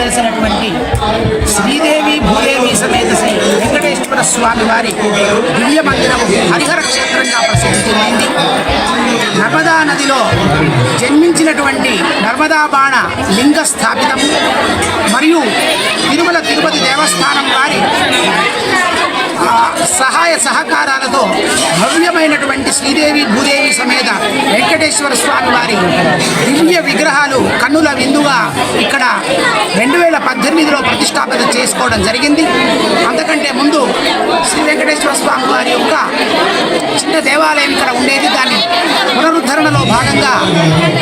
వెలిసినటువంటి శ్రీదేవి భూదేవి సమేత శ్రీ వెంకటేశ్వర స్వామి వారి దివ్య మందిరము హరిహర క్షేత్రంగా ప్రసిద్ధి చెందింది నర్మదా నదిలో జన్మించినటువంటి నర్మదా బాణ లింగ స్థాపితము మరియు తిరుమల తిరుపతి దేవస్థానం వారి సహాయ సహకారాలతో భవ్యమైనటువంటి శ్రీదేవి భూదేవి సమేత వెంకటేశ్వర స్వామి వారి దివ్య విగ్రహాలు కన్నుల విందుగా ఇక్కడ రెండు వేల పద్దెనిమిదిలో ప్రతిష్టాపన చేసుకోవడం జరిగింది. అంతకంటే ముందు శ్రీ వెంకటేశ్వర స్వామి వారి యొక్క చిన్న దేవాలయం ఇక్కడ ఉండేది. దాన్ని పునరుద్ధరణలో భాగంగా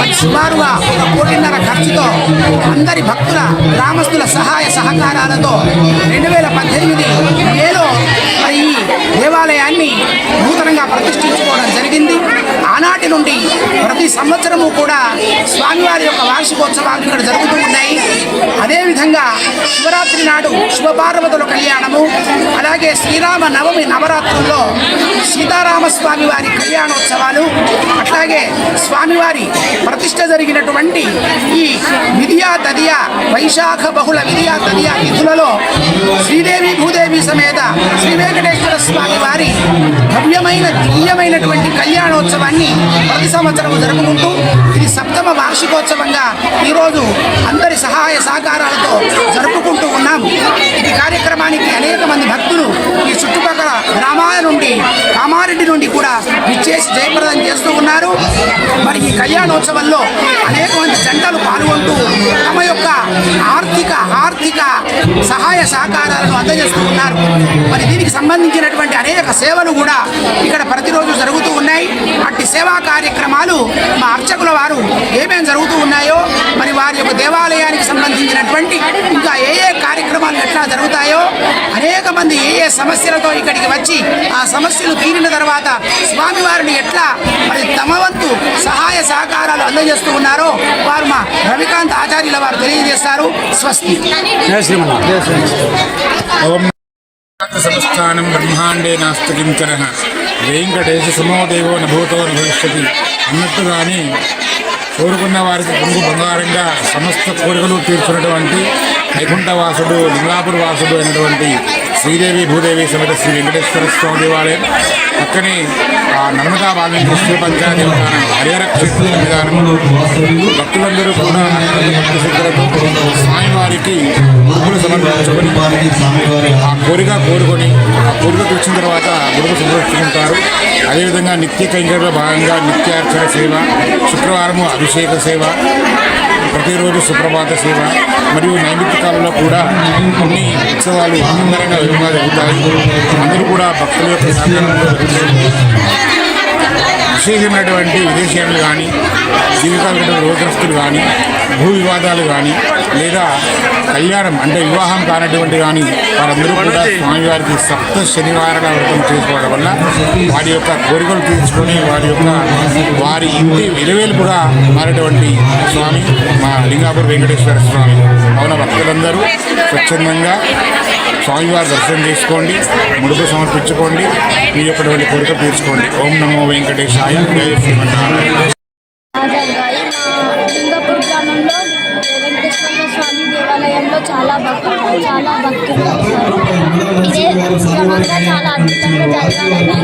మరి సుమారుగా ఒక కోటిన్నర ఖర్చుతో అందరి భక్తుల గ్రామస్తుల సహాయ సహకారాలతో రెండు వేల పద్దెనిమిది ఏలో మరి ఈ దేవాలయాన్ని నూతనంగా ప్రతిష్ఠించుకోవడం జరిగింది. ఆనాటి నుండి ప్రతి సంవత్సరము కూడా స్వామివారి యొక్క వార్షికోత్సవాలు ఇక్కడ జరుగుతూ ఉన్నాయి. విధంగా శివరాత్రి నాడు శివపార్వతుల కళ్యాణము అలాగే శ్రీరామ నవమి నవరాత్రుల్లో సీతారామ స్వామివారి కళ్యాణోత్సవాలు అట్లాగే స్వామివారి ప్రతిష్ట జరిగినటువంటి ఈ విద్యా తదియా వైశాఖ బహుళ విద్యా తదియా విధులలో శ్రీదేవి భూదేవి సమేత శ్రీ వెంకటేశ్వర స్వామి వారి భవ్యమైన దివ్యమైనటువంటి కళ్యాణోత్సవాన్ని ప్రతి సంవత్సరం జరుపుకుంటూ ఇది సప్తమ వార్షికోత్సవంగా ఈరోజు అందరి సహాయ సహకారాలతో జరుపుకుంటూ ఉన్నాం. ఈ కార్యక్రమానికి అనేక మంది భక్తులు ఈ చుట్టుపక్కల గ్రామాల నుండి కామారెడ్డి నుండి కూడా విచ్చేసి జయప్రదం చేస్తూ ఉన్నారు. మరి ఈ కళ్యాణోత్సవంలో అనేక మంది జంటలు పాల్గొంటూ తమ యొక్క ఆర్థిక ఆర్థిక సహాయ సహకారాలను అందజేస్తూ ఉన్నారు. మరి దీనికి సంబంధించినటువంటి అనేక సేవలు కూడా ఇక్కడ సేవా కార్యక్రమాలు మా అర్చకుల వారు ఏమేం జరుగుతూ ఉన్నాయో మరి వారి యొక్క దేవాలయానికి సంబంధించినటువంటి ఇంకా ఏ ఏ కార్యక్రమాలు ఎట్లా జరుగుతాయో అనేక మంది ఏ ఏ సమస్యలతో ఇక్కడికి వచ్చి ఆ సమస్యలు తీరిన తర్వాత స్వామివారిని ఎట్లా మరి తమ వంతు సహాయ సహకారాలు అందజేస్తూ ఉన్నారో వారు మా రవికాంత్ ఆచార్యుల వారు తెలియజేస్తారు. స్వస్తి. సమస్థానం బ్రహ్మాండే నాస్తి కించన వెంకటేశ సుమోదేవో నభూతో భవిష్యతి అన్నట్టుగాని కోరుకున్న వారికి పొంగు బంగారంగా సమస్త కోరికలు తీర్చున్నటువంటి వైకుంఠవాసుడు లింగాపుర వాసుడు అయినటువంటి శ్రీదేవి భూదేవి సమేత శ్రీ వెంకటేశ్వర స్వామి దేవాలయం పక్కనే ఆ నర్మదా బాలింద్ర శ్రీ పంచాదేవతానం హరిహర క్షేత్ర విధానం. భక్తులందరూ కూడా భక్తి స్వామివారికి సమర్పించుకొని ఆ కోరిక కోరుకొని ఆ కోరిక తీర్చిన తర్వాత గురువు సంరక్షించుకుంటారు అదేవిధంగా నిత్య కైంకర్యలో భాగంగా నిత్యార్చన సేవ శుక్రవారము అభిషేక సేవ ప్రతిరోజు సుప్రభాత సేవ మరియు నైత్యకాలంలో కూడా కొన్ని ఉత్సవాలు అంగరంగ విధంగా జరుగుతాయి. అందరూ కూడా భక్తుల యొక్క సహకారంతో విశేషమైనటువంటి విదేశీయులు కానీ జీవితాలు రోగగ్రస్తులు కానీ భూ వివాదాలు కానీ లేదా కళ్యాణం అంటే వివాహం కానటువంటి కానీ వారందరూ కూడా స్వామివారికి సప్త శనివారాల వ్రతం చేసుకోవడం వల్ల వారి యొక్క కోరికలు తీర్చుకొని వారి యొక్క వారి ఇంటి విలువేలుపుగా మారేటువంటి స్వామి మా లింగాపూర్ వెంకటేశ్వర స్వామి. అవున భక్తులందరూ స్వచ్ఛందంగా స్వామివారి దర్శనం చేసుకోండి ముడుపు సమర్పించుకోండి మీ యొక్క కోరిక తీర్చుకోండి. ఓం నమో వెంకటేశాయ జయ శ్రీమన్నారాయణ. దేవాలయంలో చాలా భక్తులు చాలా భక్తులు ఇదే చాలా అద్భుతంగా జరగాలని